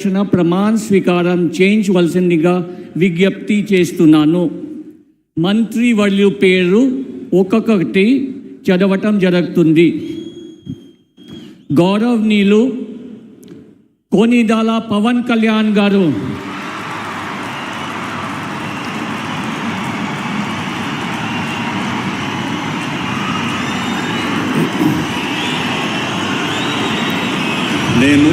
రక్షణ ప్రమాణ స్వీకారం చేయించవలసిందిగా విజ్ఞప్తి చేస్తున్నాను. మంత్రి వాళ్ళు పేరు ఒక్కొక్కటి చదవటం జరుగుతుంది. గౌరవనీయులు కోనిదాల పవన్ కళ్యాణ్ గారు నేను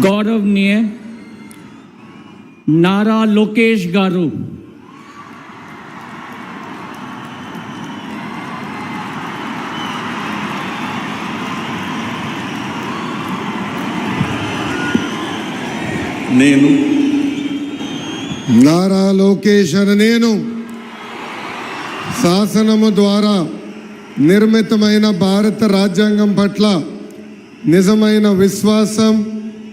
గౌరవనీయ నారా లోకేష్ గారు నేను నారా లోకేష్ అని నేను శాసనము ద్వారా నిర్మితమైన భారత రాజ్యాంగం పట్ల నిజమైన విశ్వాసం